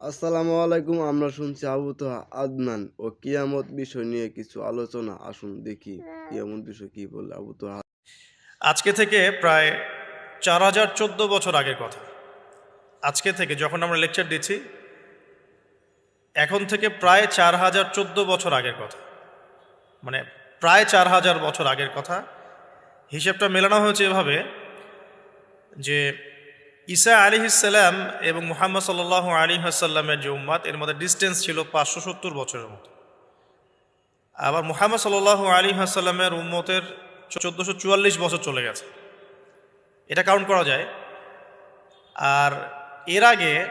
আসসালামু আলাইকুম, আমরা শুনছি আবু তো আদনান ও কিয়ামত বিষয় নিয়ে কিছু আলোচনা। আসুন দেখি কিয়ামত বিষয় কি বলে আবু তো আজকে থেকে প্রায় চার হাজার চোদ্দ বছর আগের কথা। আজকে থেকে যখন আমরা লেকচার দিচ্ছি, এখন থেকে প্রায় চার হাজার চোদ্দ বছর আগের কথা। মানে প্রায় চার হাজার বছর আগের কথা। হিসেবটা মেলানো হয়েছে এভাবে যে ঈসা আলী ইসাল্লাম এবং মুহাম্মদ সাল্লাহ আলী হাসাল্লামের যে উম্মাদ এর মধ্যে ডিস্টেন্স ছিল পাঁচশো সত্তর বছরের মতো। আবার মুহাম্মদ সাল্লাহ আলী হাসাল্লামের উম্মতের চোদ্দোশো চুয়াল্লিশ বছর চলে গেছে। এটা কাউন্ট করা যায়। আর এর আগে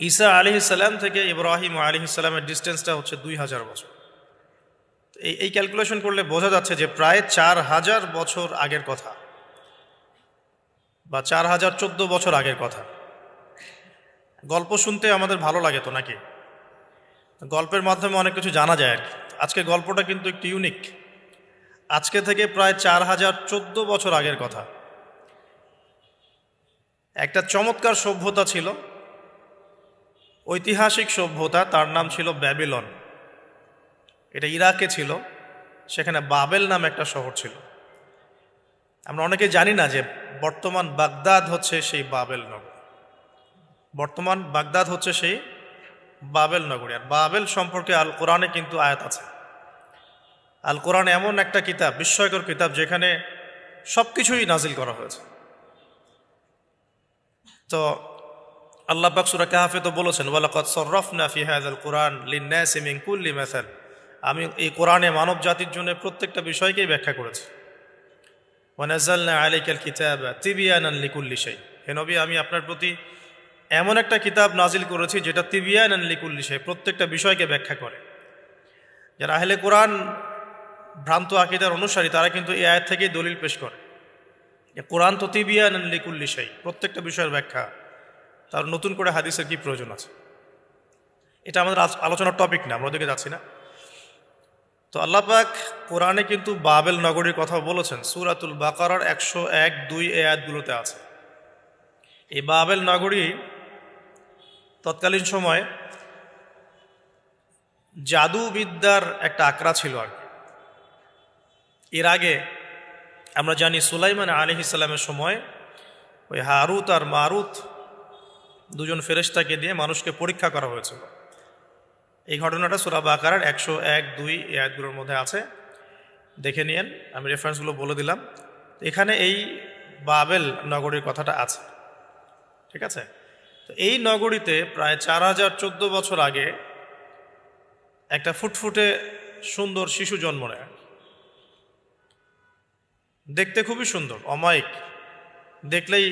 ঈসা আলী ইসাল্লাম থেকে ইব্রাহিম আলী ইসাল্লামের ডিস্টেন্সটা হচ্ছে দুই হাজার বছর। এই এই ক্যালকুলেশন করলে বোঝা যাচ্ছে যে প্রায় চার হাজার বছর আগের কথা। বা চার হাজার চোদ্দ বছর আগের কথা। গল্প শুনতে আমাদের ভালো লাগে তো নাকি? গল্পের মাধ্যমে অনেক কিছু জানা যায় আর কি। আজকে গল্পটা কিন্তু একটু ইউনিক আজকে থেকে প্রায় চার হাজার চোদ্দ বছর আগের কথা। একটা চমৎকার সভ্যতা ছিল। ঐতিহাসিক সভ্যতা, তার নাম ছিল ব্যাবিলন। এটা ইরাকে ছিল, সেখানে বাবেল নাম একটা শহর ছিল। আমরা অনেকে জানি না যে বর্তমান বাগদাদ হচ্ছে সেই বাবেল নগর। বর্তমান বাগদাদ হচ্ছে সেই বাবেল নগরী। আর বাবেল সম্পর্কে আল কোরআনে কিন্তু আয়াত আছে। আল কোরআন এমন একটা কিতাব, বিস্ময়কর কিতাব, যেখানে সব কিছুই নাজিল করা হয়েছে। তো আল্লাহ বাকসুরা কাহাফে তো বলেছেন ওয়ালাকাত সররফনা ফি হাযাল কোরআন লিন্নাসি মিন কুল্লি মাসাল। আমি এই কোরআনে মানব জাতির জন্য প্রত্যেকটা বিষয়কেই ব্যাখ্যা করেছি। ওয়ানাজালনা আলাইকাল কিতাবা তিবিয়ানান লিকুল্লি শাই। হে নবী, আমি আপনার প্রতি এমন একটা কিতাব নাজিল করেছি যেটা তিবিয়ানান লিকুল্লি শাই, প্রত্যেকটা বিষয়কে ব্যাখ্যা করে। যারা আহলে কোরআন ভ্রান্ত আকিদার অনুসারী, তারা কিন্তু এই আয়ের থেকেই দলিল পেশ করে। কোরআন তো তিবিয়ানান লিকুল্লি শাই, প্রত্যেকটা বিষয়ের ব্যাখ্যা। তার নতুন করে হাদিসের কি প্রয়োজন আছে? এটা আমাদের আলোচনার টপিক না, আমরা ওদিকে যাচ্ছি না। তো আল্লাহ পাক কোরআনে কিন্তু বাবেল নগরীর কথা বলেছেন। সুরাতুল বাকারার একশো এক দুই এ আছে। এই বাবেল নগরী তৎকালীন সময় জাদুবিদ্যার একটা আকড়া ছিল আর কি। এর আগে আমরা জানি সুলাইমান আলি ইসলামের সময় ওই হারুত আর মারুত দুজন ফেরেশতাকে দিয়ে মানুষকে পরীক্ষা করা হয়েছিল। এই ঘটনাটা সুরা বাকারার একশো এক, দুই এই আয়াতগুলোর মধ্যে আছে। দেখে নিয়েন, আমি রেফারেন্সগুলো বলে দিলাম। এখানে এই বাবেল নগরীর কথাটা আছে। ঠিক আছে? তো এই নগরীতে প্রায় চার হাজার চোদ্দ বছর আগে একটা ফুটফুটে সুন্দর শিশু জন্ম নেয়। দেখতে খুবই সুন্দর, অমায়িক। দেখলেই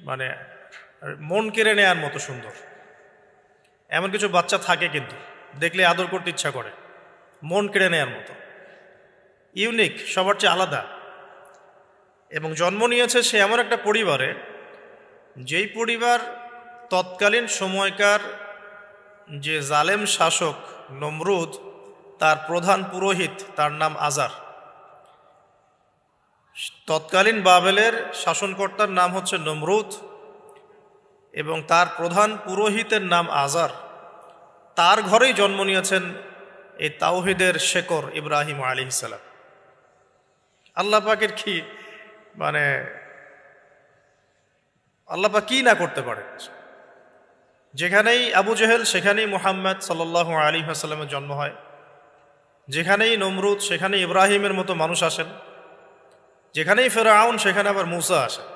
মানে মন কেড়ে নেয়ার মতো সুন্দর। এমন কিছু বাচ্চা থাকে কিন্তু, দেখলে আদর করতে ইচ্ছা করে। মন কেড়ে নেয়ার মতো। ইউনিক, সবার চেয়ে আলাদা। এবং জন্ম নিয়েছে সে এমন একটা পরিবারে, যেই পরিবার তৎকালীন সময়কার যে জালেম শাসক নমরুদ, তার প্রধান পুরোহিত, তার নাম আজার। তৎকালীন বাবেলের শাসনকর্তার নাম হচ্ছে নমরুদ। এবং তার প্রধান পুরোহিতের নাম আজার। তার ঘরেই জন্ম নিয়েছেন এই তাওহিদের শেকর ইব্রাহিম আলী ইসালাম আল্লাহ পাকের কি মানে আল্লাহ পাক কি না করতে পারে? যেখানেই আবু জেহেল, সেখানেই মোহাম্মদ সাল্লাহ আলী আসাল্লামের জন্ম হয়। যেখানেই নমরুদ, সেখানেই ইব্রাহিমের মতো মানুষ আসেন। যেখানেই ফেরাউন, সেখানে আবার মুসা আসেন।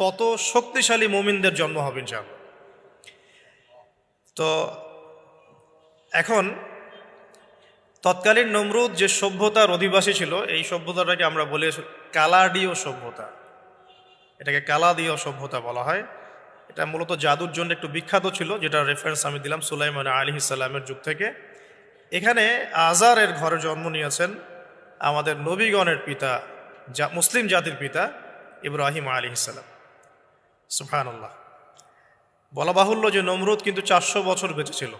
তত শক্তিশালী মুমিনদের জন্ম হবে, ইনশাআল্লাহ। তো এখন তৎকালীন নমরুদ যে সভ্যতার অধিবাসী ছিল, এই সভ্যতাটাকে আমরা বলি কালাডীয় সভ্যতা। এটাকে কালাদীয় সভ্যতা বলা হয়। এটা মূলত জাদুর জন্য একটু বিখ্যাত ছিল যেটা রেফারেন্স আমি দিলাম সুলাইমান আলী ইসাল্লামের যুগ থেকে। এখানে আজারের ঘরে জন্ম নিয়েছেন আমাদের নবীগণের পিতা, যা মুসলিম জাতির পিতা ইব্রাহিম আলী ইসাল্লাম সুফানুল্লাহ বলা বাহুল্য যে নমরুদ কিন্তু চারশো বছর বেঁচে ছিল।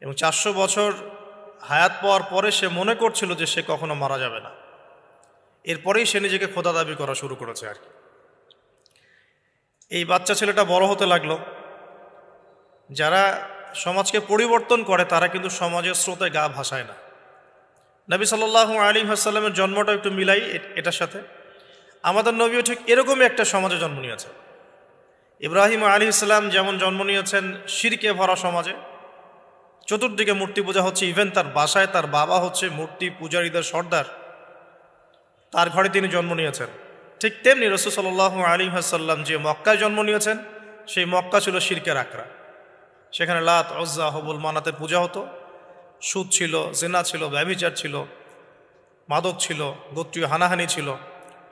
এবং চারশো বছর হায়াত পাওয়ার পরে সে মনে করছিল যে সে কখনো মারা যাবে না। এরপরেই সে নিজেকে খোদা দাবি করা শুরু করেছে আর কি। এই বাচ্চা ছেলেটা বড় হতে লাগল। যারা সমাজকে পরিবর্তন করে, তারা কিন্তু সমাজের স্রোতে গা ভাসায় না। নবী সাল্লাহ আলী হাসাল্লামের জন্মটা একটু মিলাই এটার সাথে। আমাদের নবীও ঠিক এরকমই একটা সমাজে জন্ম নিয়েছে। ইব্রাহিম আলী ইসলাম যেমন জন্ম নিয়েছেন শিরকে ভরা সমাজে, চতুর্দিকে মূর্তি পূজা হচ্ছে ইভেন তার বাসায়, তার বাবা হচ্ছে মূর্তি পূজারীদের সর্দার, তার ঘরে তিনি জন্ম নিয়েছেন। ঠিক তেমনি রসুল সাল্লাহ আলী হাসাল্লাম যে মক্কায় জন্ম নিয়েছেন, সেই মক্কা ছিল শিরকের আকরা সেখানে লাত অজ্জা হবুল মানাতে পূজা হতো। সুদ ছিল, জেনা ছিল, ব্যভিচার ছিল, মাদক ছিল, গোত্রীয় হানাহানি ছিল।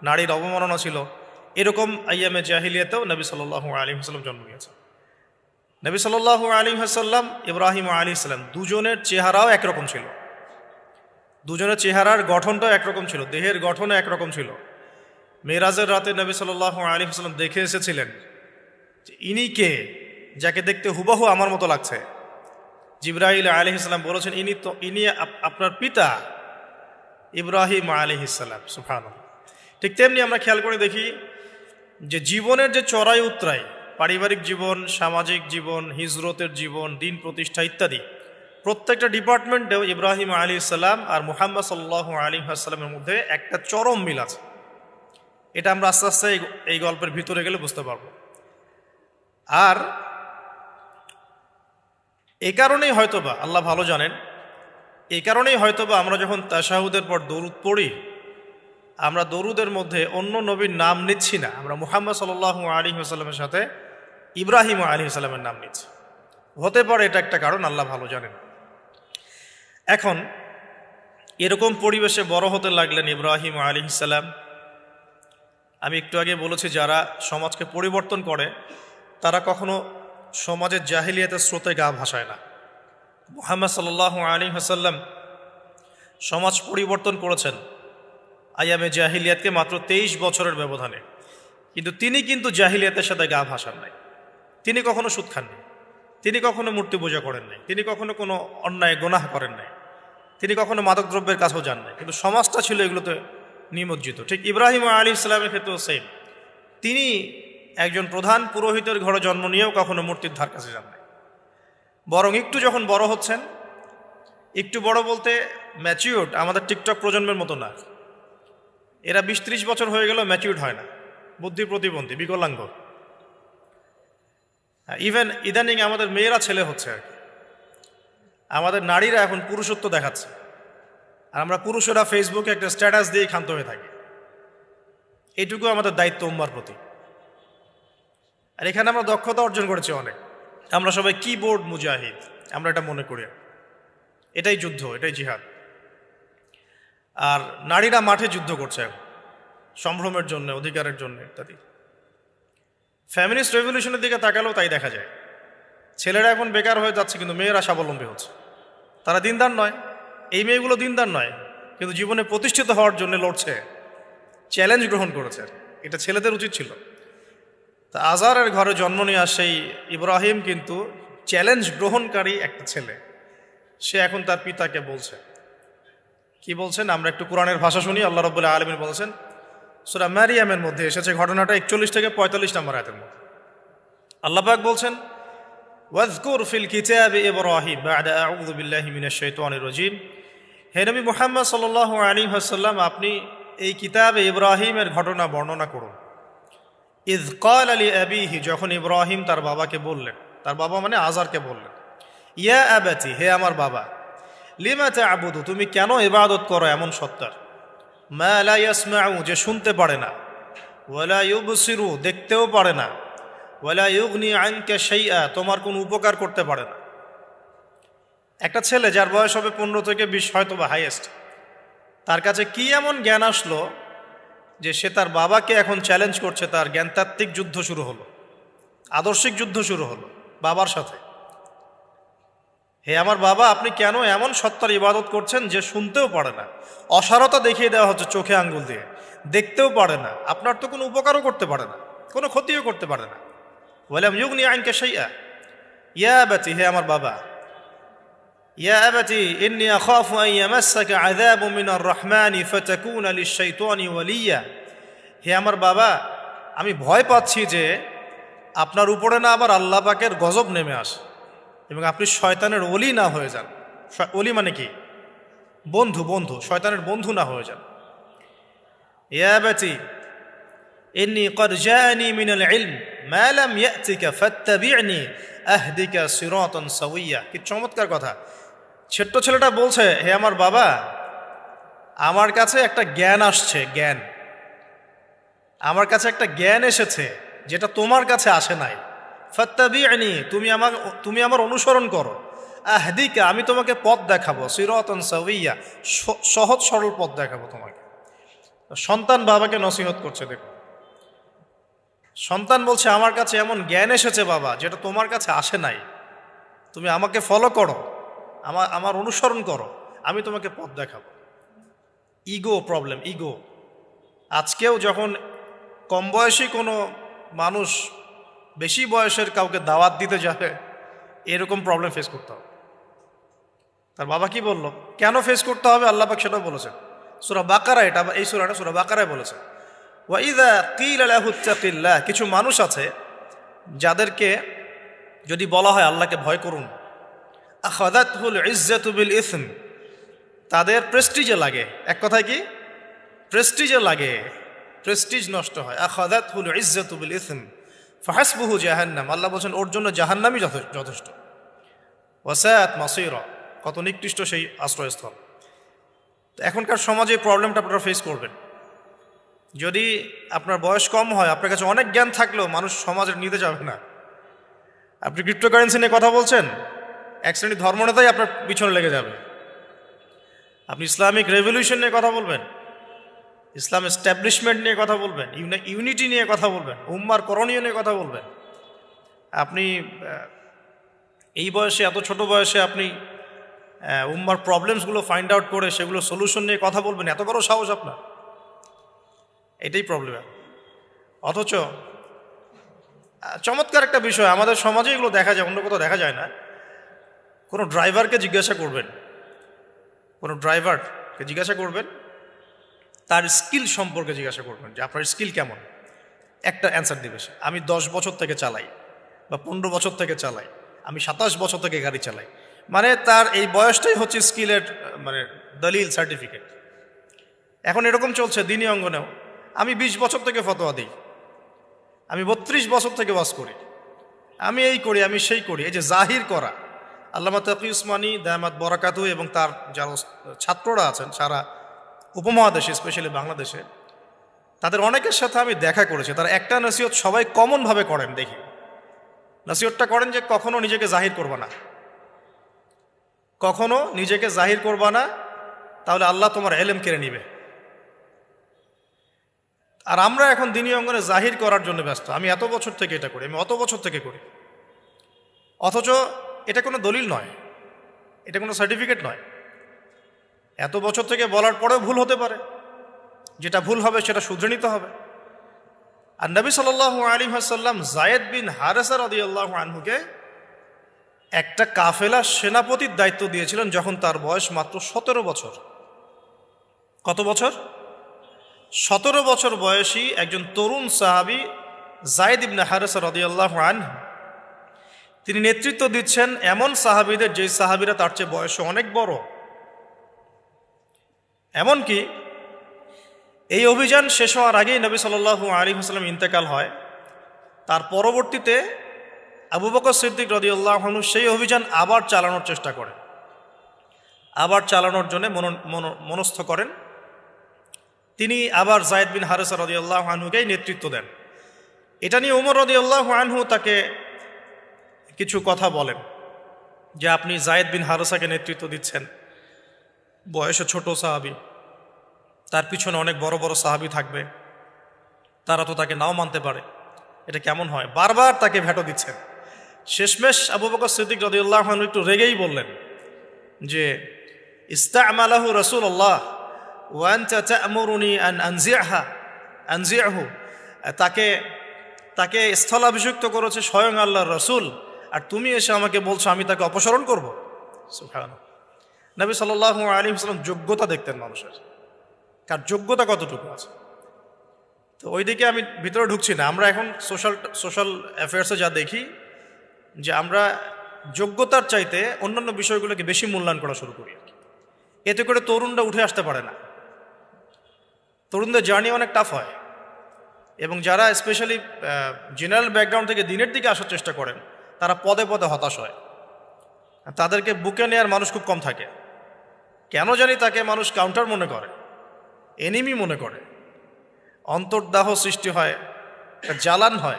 নারীর অবমাননা ছিল। এরকম আইয়ামে জাহিলিয়াতেও নবী সাল্লাহ আলী হাসাল্লাম জন্ম নিয়েছেন। নবী সাল্লাহ আলী হাসাল্লাম ইব্রাহিম আলী ইসলাম দুজনের চেহারাও একরকম ছিল। দুজনের চেহারার গঠনটাও একরকম ছিল, দেহের গঠনও একরকম ছিল। মেরাজের রাতে নবী সাল্লাহ আলী হাসলাম দেখে এসেছিলেন যে ইনি কে, যাকে দেখতে হুবাহু আমার মতো লাগছে। জিব্রাহিল আলী ইসলাম বলেছেন, ইনি তো, ইনি আপনার পিতা ইব্রাহিম আলী ইসলাম সুফান ঠিক তেমনি আমরা খেয়াল করে দেখি যে জীবনের যে চড়াই উতরাই, পারিবারিক জীবন, সামাজিক জীবন, হিজরতের জীবন, দিন প্রতিষ্ঠা ইত্যাদি, প্রত্যেকটা ডিপার্টমেন্টেও ইব্রাহিম আলী ইসলাম আর মুহাম্মদ সাল্লাহ আলী আসসালামের মধ্যে একটা চরম মিল আছে। এটা আমরা আস্তে আস্তে এই- গল্পের ভিতরে গেলে বুঝতে পারব। আর এই কারণেই হয়তোবা, আল্লাহ ভালো জানেন এই কারণেই হয়তোবা আমরা যখন তাশাহুদের পর দরুদ পড়ি আমরা দরুদের মধ্যে অন্য নবীর নাম নিচ্ছি না। আমরা মুহাম্মদ সাল্লাহ আলী আসাল্লামের সাথে ইব্রাহিম আলী আসাল্লামের নাম নিচ্ছি। হতে পারে এটা একটা কারণ, আল্লাহ ভালো জানেন। এখন এরকম পরিবেশে বড় হতে লাগলেন ইব্রাহিম আলী ইসাল্লাম আমি একটু আগে বলেছি, যারা সমাজকে পরিবর্তন করে, তারা কখনো সমাজের জাহিলিয়াতের স্রোতে গা ভাসায় না। মুহাম্মদ সাল্লাহ আলী হাসাল্লাম সমাজ পরিবর্তন করেছেন। আয়ামে জাহিলিয়াতকে মাত্র তেইশ বছরের ব্যবধানে। কিন্তু তিনি কিন্তু জাহিলিয়াতের সাথে গা ভাসান নাই। তিনি কখনো সুদ খাননি। তিনি কখনো মূর্তি পূজা করেন নাই। তিনি কখনো কোনো অন্যায়, গোনাহ করেন নাই। তিনি কখনো মাদকদ্রব্যের কাছেও যান নাই। কিন্তু সমাজটা ছিল এগুলোতে নিমজ্জিত। ঠিক ইব্রাহিম আলী ইসলামের ক্ষেত্রেও সেম তিনি একজন প্রধান পুরোহিতের ঘরে জন্ম নিয়েও কখনো মূর্তির ধার কাছে যান নাই। বরং একটু যখন বড় হচ্ছেন, একটু বড় বলতে ম্যাচিউর্ড আমাদের টিকটক প্রজন্মের মতো না। এরা বিশ ত্রিশ বছর হয়ে গেলেও ম্যাচিউর্ড হয় না। বুদ্ধি প্রতিবন্ধী, বিকলাঙ্গ। ইভেন ইদানিং আমাদের মেয়েরা ছেলে হচ্ছে আর কি। আমাদের নারীরা এখন পুরুষত্ব দেখাচ্ছে। আর আমরা পুরুষেরা ফেসবুকে একটা স্ট্যাটাস দিয়ে ক্ষান্ত হয়ে থাকি। এইটুকু আমাদের দায়িত্ব উম্মার প্রতি। আর এখানে আমরা দক্ষতা অর্জন করেছি অনেক। আমরা সবাই কিবোর্ড মুজাহিদ। আমরা এটা মনে করি। এটাই যুদ্ধ, এটাই জিহাদ। আর নারীরা মাঠে যুদ্ধ করছে, সম্ভ্রমের জন্য, অধিকারের জন্য ইত্যাদি। ফ্যামিলিস্ট রেভলিউশনের দিকে তাকালেও তাই দেখা যায়। ছেলেরা এখন বেকার হয়ে যাচ্ছে, কিন্তু মেয়েরা স্বাবলম্বী হচ্ছে। তারা দিনদার নয়। এই মেয়েগুলো দিনদার নয়, কিন্তু জীবনে প্রতিষ্ঠিত হওয়ার জন্য লড়ছে চ্যালেঞ্জ গ্রহণ করেছে। এটা ছেলেদের উচিত ছিল। তা আজারের ঘরে জন্ম নেওয়া সেই ইব্রাহিম কিন্তু চ্যালেঞ্জ গ্রহণকারী একটা ছেলে। সে এখন তার পিতাকে বলছে কি বলছেন? আমরা একটু কোরআনের ভাষা শুনি, আল্লাহ রবুল্লাহ আলমিন বলছেন, সুরা ম্যারিয়ামের মধ্যে এসেছে ঘটনাটা একচল্লিশ থেকে পঁয়তাল্লিশ নম্বর আয়াতের মধ্যে। আল্লাপাক বলছেন, ওয়াজকুর ফিল কিতাব ইব্রাহিম বাদা আউযু বিল্লাহি মিনাশ শাইতানির রাজিম। হে নবী মুহাম্মদ সাল্লাল্লাহু আলাইহি ওয়াসাল্লাম, আপনি এই কিতাবে ইব্রাহিমের ঘটনা বর্ণনা করুন। ইজ কাল আলী আবিহি, যখন ইব্রাহিম তার বাবাকে বললেন, তার বাবা মানে আজারকে বললেন, ইয়া আবাতি, হে আমার বাবা লিমা আবুদু তুমি কেন ইবাদত করো এমন সত্তার? মা লা ইয়াসমাউ, যে শুনতে পারে না। ওয়ালা ইউবসিরু, দেখতেও পারে না। ওয়ালা ইউগনি আনকে শাইআ, তোমার কোনো উপকার করতে পারে না। একটা ছেলে যার বয়স হবে পনেরো থেকে বিশ হয়তো বা হাইয়েস্ট তার কাছে কি এমন জ্ঞান আসলো যে সে তার বাবাকে এখন চ্যালেঞ্জ করছে, তার জ্ঞানতাত্ত্বিক যুদ্ধ শুরু হলো। আদর্শিক যুদ্ধ শুরু হলো বাবার সাথে। হে আমার বাবা, আপনি কেন এমন সত্তার ইবাদত করছেন যে শুনতেও পারে না? অসারতা দেখিয়ে দেওয়া হচ্ছে চোখে আঙ্গুল দিয়ে। দেখতেও পারে না। আপনার তো কোনো উপকারও করতে পারে না। কোনো ক্ষতিও করতে পারে না। বললাম ইউগনি আইনকে সেইয়া ইয়া ব্যাচি হে আমার বাবা। ইয়া আবাতি, ইন্নি আখাফু আন আযাবু মিনার রহমানি ফাতাকুনা লিশ-শাইতানি ওয়ালিয়া। হে আমার বাবা, আমি ভয় পাচ্ছি যে আপনার উপরে না আবার আল্লাহ পাকের গজব নেমে আসে। এবং আপনি শয়তানের অলি না হয়ে যান। অলি মানে কি? বন্ধু বন্ধু, শয়তানের বন্ধু না হয়ে যান। ইয়াবাতি ইন্নি কদ জানি মিনাল ইলম, মা লাম ইয়াতিকা ফাত্তাবি'নি আহদিকা সিরাতান সাওয়িয়া। কি চমৎকার কথা। ছোট্ট ছেলেটা বলছে, হে আমার বাবা, আমার কাছে একটা জ্ঞান আসছে, জ্ঞান। আমার কাছে একটা জ্ঞান এসেছে, যেটা তোমার কাছে আসে নাই। ফত্তাবিআনি তুমি আমার তুমি আমার অনুসরণ করো। আহদিকা, আমি তোমাকে পথ দেখাবো, সিরতন সাউইয়া স- সহজ সরল পথ দেখাবো তোমাকে। সন্তান বাবাকে নসিহত করছে, দেখো। সন্তান বলছে, আমার কাছে এমন জ্ঞান এসেছে বাবা, যেটা তোমার কাছে আসে নাই। তুমি আমাকে ফলো করো, আমার আমার অনুসরণ করো, আমি তোমাকে পথ দেখাবো। ইগো প্রবলেম ইগো আজকেও যখন কম বয়সী কোনো মানুষ বেশি বয়সের কাউকে দাওয়াত দিতে যাবে, এরকম প্রবলেম ফেস করতে হবে। তার বাবা কি বলল? কেন ফেস করতে হবে? আল্লাহ পাক সেটাও বলেছেন। সুরা বাকারা এটা, এই সুরাটা সুরা বাকারায় বলেছে। ওয়াইদা কিল আলাহুত্তাকিল্লাহ কিছু মানুষ আছে যাদেরকে যদি বলা হয় আল্লাহকে ভয় করুন আখাদাতুল ইজ্জাতু বিল ইসম তাদের প্রেস্টিজে লাগে। এক কথায় কি? প্রেস্টিজে লাগে। প্রেস্টিজ নষ্ট হয়। আখাদাতুল ইজ্জাতু বিল ইসম ফাহাসবুহু জাহান্নাম, আল্লাহ বলছেন, ওর জন্য জাহান্নামই যথে- যথেষ্ট। ওয়াসায়াত মাসিরা, কত নিকৃষ্ট সেই আশ্রয়স্থল। তো এখনকার সমাজে এই প্রবলেমটা আপনারা ফেস করবেন। যদি আপনার বয়স কম হয়, আপনার কাছে অনেক জ্ঞান থাকলেও মানুষ সমাজের নিতে যাবে না। আপনি ক্রিপ্টোকারেন্সি নিয়ে কথা বলছেন, এক শ্রেণি ধর্মনেতাই আপনার পিছনে লেগে যাবে। আপনি ইসলামিক রেভলিউশন নিয়ে কথা বলবেন ইসলাম এস্টাবলিশমেন্ট নিয়ে কথা বলবেন, ইউনি- ইউনিটি নিয়ে কথা বলবেন, উম্মার করণীয় নিয়ে কথা বলবেন। আপনি এই বয়সে, এত ছোট বয়সে আপনি উম্মার প্রবলেমসগুলো ফাইন্ড আউট করে সেগুলো সলিউশন নিয়ে কথা বলবেন, এত বড় সাহস আপনার। এটাই প্রবলেম অথচ চমৎকার একটা বিষয়, আমাদের সমাজে এগুলো দেখা যায়, অন্য কোথাও দেখা যায় না। কোনো ড্রাইভারকে জিজ্ঞাসা করবেন, কোনো ড্রাইভারকে জিজ্ঞাসা করবেন তার স্কিল সম্পর্কে জিজ্ঞাসা করবেন যে আপনার স্কিল কেমন? একটা অ্যান্সার দিবে সে। আমি দশ বছর থেকে চালাই বা পনেরো বছর থেকে চালাই, আমি সাতাশ বছর থেকে গাড়ি চালাই। মানে তার এই বয়সটাই হচ্ছে স্কিলের মানে দলিল সার্টিফিকেট এখন এরকম চলছে দিনই অঙ্গনেও। আমি বিশ বছর থেকে ফতোয়া দিই। আমি বত্রিশ বছর থেকে বাস করি। আমি এই করি, আমি সেই করি। এই যে জাহির করা। আল্লামা তকি উসমানী দায়ামাত বরাকাতু এবং তার যারা ছাত্ররা আছেন, সারা উপমহাদেশে স্পেশালি বাংলাদেশে, তাদের অনেকের সাথে আমি দেখা করেছি। তারা একটা নসিহত সবাই কমনভাবে করেন, দেখি। নসিহতটা করেন যে কখনো নিজেকে জাহির করবা না। কখনো নিজেকে জাহির করবা না, তাহলে আল্লাহ তোমার এলেম কেড়ে নিবে। আর আমরা এখন দিনী অঙ্গনে জাহির করার জন্য ব্যস্ত। আমি এত বছর থেকে এটা করি, আমি অত বছর থেকে করি। অথচ এটা কোনো দলিল নয়, এটা কোনো সার্টিফিকেট নয়। এত বছর থেকে বলার পরেও ভুল হতে পারে। যেটা ভুল হবে সেটা শুধরে নিতে হবে। আর নবী সাল আলী হাসাল্লাম জায়েদ বিন হারেসার আদি আল্লাহ আনহুকে একটা কাফেলা সেনাপতির দায়িত্ব দিয়েছিলেন যখন তার বয়স মাত্র সতেরো বছর। কত বছর? সতেরো বছর বয়সী একজন তরুণ সাহাবি জায়দ ইবনে হারেসা রদিয়াল্লাহ আন তিনি নেতৃত্ব দিচ্ছেন এমন সাহাবিদের যে সাহাবিরা তার চেয়ে বয়সে অনেক বড়। এমনকি এই অভিযান শেষ হওয়ার আগেই নবী সাল্লাল্লাহু আলী হাসলাম ইন্তেকাল হয়। তার পরবর্তীতে আবু বকর সিদ্দিক রদিউল্লাহনু সেই অভিযান আবার চালানোর চেষ্টা করে আবার চালানোর জন্য মন- মন- মনস্থ করেন। তিনি আবার জায়দ বিন হারেসা রদিউল্লাহ আনহুকেই নেতৃত্ব দেন। এটা নিয়ে উমর রদিউল্লাহ আনহু তাকে কিছু কথা বলেন যে আপনি জায়দ বিন হারেসাকে নেতৃত্ব দিচ্ছেন। বয়সে ছোট সাহাবি। তার পিছনে অনেক বড় বড় সাহাবি থাকবে। তারা তো তাকে নাও মানতে পারে। এটা কেমন হয়? বারবার তাকে ভেটো দিচ্ছেন। শেষমেশ আবু বকর সিদ্দিক রদিউল্লাহ একটু রেগেই বললেন যে, ইস্তামালাহু রসুল আল্লাহ ওয়ান্তা তা'মুরুনি আন আনজিআহা। আনজিআহু। তাকে তাকে স্থলাভিষিক্ত করেছে স্বয়ং আল্লাহর রসুল। আর তুমি এসে আমাকে বলছো আমি তাকে অপসারণ করব। সুবহানাল্লাহ। নবী সাল্লাল্লাহু আলাইহি ওয়াসাল্লাম যোগ্যতা দেখতেন মানুষের। কার যোগ্যতা কতটুকু আছে? তো ওইদিকে আমি ভিতরে ঢুকছি না। আমরা এখন সোশ্যাল সোশ্যাল অ্যাফেয়ার্সে যা দেখি, যে আমরা যোগ্যতার চাইতে অন্যান্য বিষয়গুলোকে বেশি মূল্যায়ন করা শুরু করি এতে করে তরুণরা উঠে আসতে পারে না। তরুণদের জার্নি অনেক টাফ হয়। এবং যারা স্পেশালি জেনারেল ব্যাকগ্রাউন্ড থেকে দিনের দিকে আসার চেষ্টা করেন, তারা পদে পদে হতাশ হয়। তাদেরকে বুকে নেওয়ার মানুষ খুব কম থাকে। কেন জানি তাকে মানুষ কাউন্টার মনে করে এনিমি মনে করে। অন্তর্দাহ সৃষ্টি হয় জ্বালান হয়।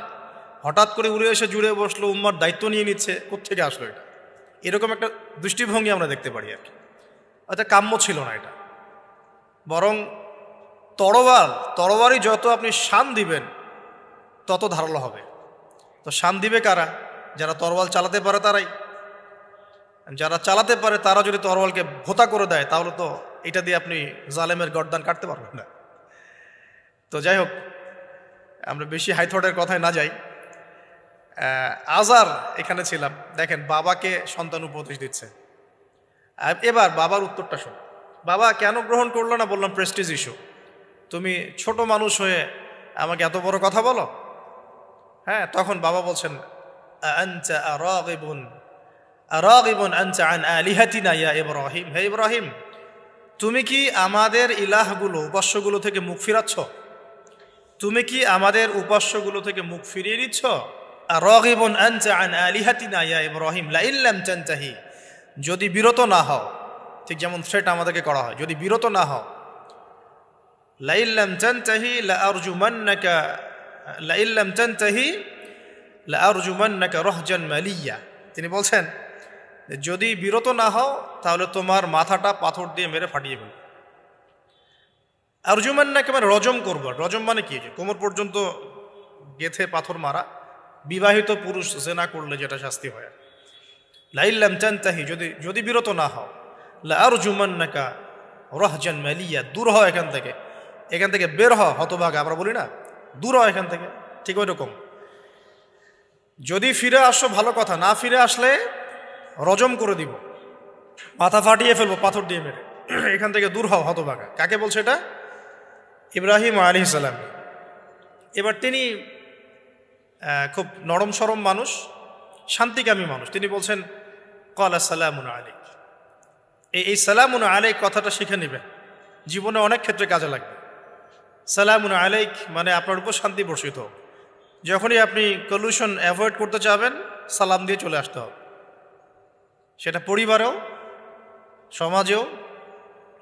হঠাৎ করে উড়ে এসে জুড়ে বসল, উম্মার দায়িত্ব নিয়ে নিচ্ছে কোথেকে আসলো এটা? এরকম একটা দৃষ্টিভঙ্গি আমরা দেখতে পারি আর কি। এটা কাম্য ছিল না এটা। বরং তরোয়াল তরোয়ারই যত আপনি শান দিবেন, তত ধারালো হবে। তো শান দিবে কারা? যারা তরোয়াল চালাতে পারে তারাই। যারা চালাতে পারে, তারা যদি তরোয়ালকে ভোতা করে দেয়, তাহলে তো এটা দিয়ে আপনি জালেমের গর্দান কাটতে পারবেন না। তো যাই হোক, আমরা বেশি হাইথটের কথায় না যাই। আজার এখানে ছিলাম। দেখেন, বাবাকে সন্তান উপদেশ দিচ্ছে। এবার বাবার উত্তরটা শোন। বাবা, কেন গ্রহণ করল না? বললাম প্রেস্টিজ ইস্যু তুমি ছোট মানুষ হয়ে আমাকে এত বড় কথা বলো? হ্যাঁ তখন বাবা বলছেন আরাগিবুন আনতা আন আলিহাতিনা ইয়া ইব্রাহিম। হে ইব্রাহিম, তুমি কি আমাদের ইলাহগুলো, উপাস্যগুলো থেকে মুখ ফিরাচ্ছ? তুমি কি আমাদের উপাস্যগুলো থেকে মুখ ফিরিয়ে নিচ্ছ? রাগিবুন আনতা আন আলিহাতিনা ইয়া ইব্রাহিম লা ইল্লাম তানতাহি। যদি বিরত না হও, ঠিক যেমন থ্রেট আমাদেরকে করা হয়, যদি বিরত না হও লা ইল্লাম তানতাহি লা আরজুমান্নাকা লা ইল্লাম তানতাহি লা আরজুমান্নাকা রাহজান মালিয়া। তিনি বলছেন যদি বিরত না হও, তাহলে তোমার মাথাটা পাথর দিয়ে মেরে ফাটিয়ে ফেলবে আরজুমান্নাকে মানে রজম করব। রজম মানে কি? কোমর পর্যন্ত গেথে পাথর মারা, বিবাহিত পুরুষ জেনা করলে যেটা শাস্তি হয়। লাইল্লাম চান্তাহি যদি যদি বিরত না হও, লা আরজুমান্নাকা রহজান মালিয়া, দূর হও এখান থেকে। এখান থেকে বের হও, হতভাগ, আমরা বলি না, দূর হও এখান থেকে, ঠিক ওই রকম যদি ফিরে আসো, ভালো কথা, না ফিরে আসলে রজম করে দিব। মাথা ফাটিয়ে ফেলব, পাথর দিয়ে মেরে। এখান থেকে দূর হও হতভাগা। কাকে বলছে এটা? ইব্রাহিম আলী সালাম। এবার তিনি খুব নরম সরম মানুষ, শান্তিকামী মানুষ। তিনি বলছেন কলা সালামুন আলিক এই এই সালামুন আলাইক কথাটা শিখে নেবেন। জীবনে অনেক ক্ষেত্রে কাজে লাগবে। সালামুন আলাইক মানে আপনার উপর শান্তি বর্ষিত যখনই আপনি পলিউশন অ্যাভয়েড করতে চাবেন, সালাম দিয়ে চলে আসতে হবে। সেটা পরিবারেও, সমাজেও,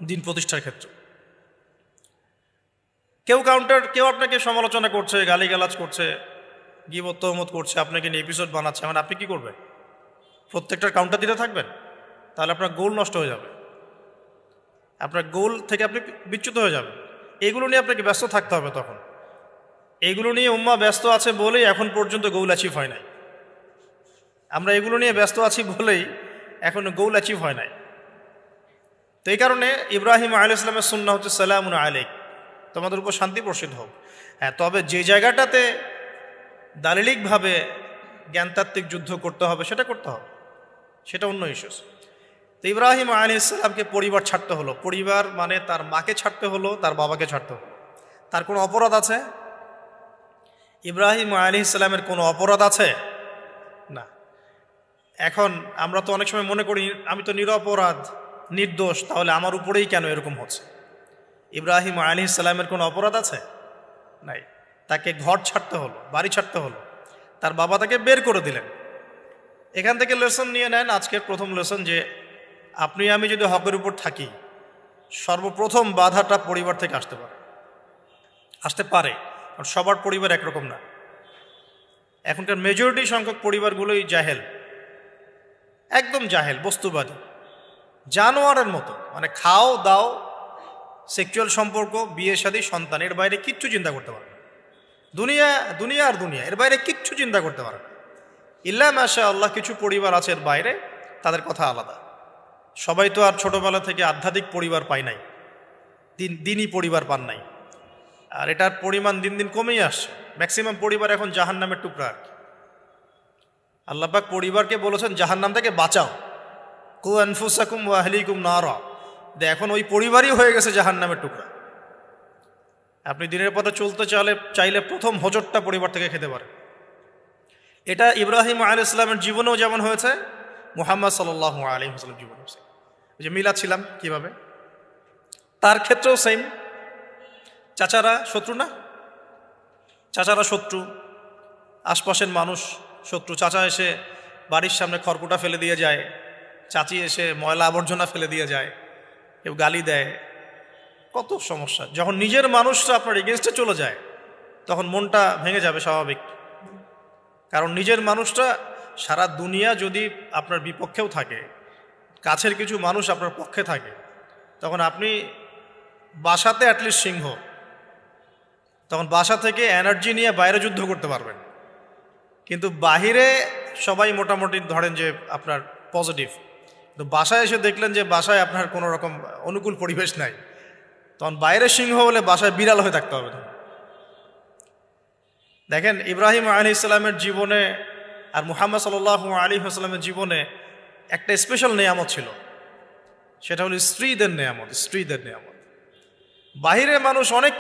দিন প্রতিষ্ঠার ক্ষেত্রে। কেউ কাউন্টার কেউ আপনাকে সমালোচনা করছে, গালিগালাজ করছে, গিবত করছে, আপনাকে নিয়ে এপিসোড বানাচ্ছে মানে আপনি কি করবেন? প্রত্যেকটার কাউন্টার দিতে থাকবেন? তাহলে আপনার গোল নষ্ট হয়ে যাবে। আপনার গোল থেকে আপনি বিচ্যুত হয়ে যাবেন। এগুলো নিয়ে আপনাকে ব্যস্ত থাকতে হবে তখন। এগুলো নিয়ে উম্মা ব্যস্ত আছে বলেই এখন পর্যন্ত গোল অ্যাচিভ হয় নাই। আমরা এগুলো নিয়ে ব্যস্ত আছি বলেই এখন গোল অ্যাচিভ হয় নাই। তো এই কারণে ইব্রাহিম আল ইসলামের সুন্না হচ্ছে সালামুন আলেক তোমাদের উপর শান্তি প্রসিদ্ধ হোক। হ্যাঁ তবে যে জায়গাটাতে দালিলিকভাবে জ্ঞানতাত্ত্বিক যুদ্ধ করতে হবে, সেটা করতে হবে। সেটা অন্য ইস্যুস তো ইব্রাহিম আলী ইসলামকে পরিবার ছাড়তে হলো। পরিবার মানে তার মাকে ছাড়তে হলো, তার বাবাকে ছাড়তে হলো। তার কোনো অপরাধ আছে? ইব্রাহিম আলী ইসলামের কোনো অপরাধ আছে? এখন আমরা তো অনেক সময় মনে করি, আমি তো নিরপরাধ, নির্দোষ, তাহলে আমার উপরেই কেন এরকম হচ্ছে? ইব্রাহিম আলী ইসলামের কোনো অপরাধ আছে? নাই। তাকে ঘর ছাড়তে হলো, বাড়ি ছাড়তে হলো। তার বাবা তাকে বের করে দিলেন। এখান থেকে লেসন নিয়ে নেন আজকের প্রথম লেসন যে, আপনি, আমি যদি হকের উপর থাকি, সর্বপ্রথম বাধাটা পরিবার থেকে আসতে পারে। আসতে পারে, কারণ সবার পরিবার একরকম না। এখনকার মেজরিটি সংখ্যক পরিবারগুলোই জাহেল। একদম জাহেল, বস্তুবাদী। জানোয়ারের মতো মানে খাও, দাও সেক্সুয়াল সম্পর্ক, বিয়ে সাদী সন্তান এর বাইরে কিচ্ছু চিন্তা করতে পারবে না। দুনিয়া দুনিয়া আর দুনিয়া, এর বাইরে কিচ্ছু চিন্তা করতে পারে না। ইল্লা মাসা আল্লাহ কিছু পরিবার আছে এর বাইরে, তাদের কথা আলাদা। সবাই তো আর ছোটবেলা থেকে আধ্যাত্মিক পরিবার পায় নাই। দিন, দিনই পরিবার পান নাই। আর এটার পরিমাণ দিন দিন কমেই আসছে। ম্যাক্সিমাম পরিবার এখন জাহান নামের টুকরা আর কি। আল্লাপাক পরিবারকে বলেছেন জাহান নাম থেকে বাঁচাও। কু আনফুসাকুম ওয়াহলিকুম নারা। এখন ওই পরিবারই হয়ে গেছে জাহান নামের টুকরা। আপনি দিনের পথে চলতে চাইলে চাইলে প্রথম হজরটা পরিবার থেকে খেতে পারেন। এটা ইব্রাহিম আল ইসলামের জীবনেও যেমন হয়েছে, মুহাম্মদ সাল্লাহ আলী হাসলাম জীবনে যে মিলা ছিলাম কীভাবে? তার ক্ষেত্রেও সেম চাচারা শত্রু না? চাচারা শত্রু, আশপাশের মানুষ শত্রু চাচা এসে বাড়ির সামনে খড়কুটা ফেলে দিয়ে যায়। চাচি এসে ময়লা আবর্জনা ফেলে দিয়ে যায়। কেউ গালি দেয়। কত সমস্যা। যখন নিজের মানুষরা আপনার এগেনস্টে চলে যায়, তখন মনটা ভেঙে যাবে স্বাভাবিক। কারণ নিজের মানুষটা সারা দুনিয়া যদি আপনার বিপক্ষেও থাকে, কাছের কিছু মানুষ আপনার পক্ষে থাকে, তখন আপনি বাসাতে অ্যাটলিস্ট সিংহ। তখন বাসা থেকে এনার্জি নিয়ে বাইরে যুদ্ধ করতে পারবেন। কিন্তু বাহিরে সবাই মোটামুটি ধরেন যে আপনার পজিটিভ তো বাসায় এসে দেখলেন যে বাসায় আপনার কোনো রকম অনুকূল পরিবেশ নাই। তখন বাইরে সিংহ হলে বাসায় বিড়াল হয়ে থাকতে হবে। দেখেন ইব্রাহিম আলী ইসলামের জীবনে আর মুহাম্মদ সাল আলী আসলামের জীবনে একটা স্পেশাল নেয়ামত ছিল। সেটা হলো স্ত্রীদের নেয়ামত স্ত্রীদের নেয়ামত। বাহিরে মানুষ অনেক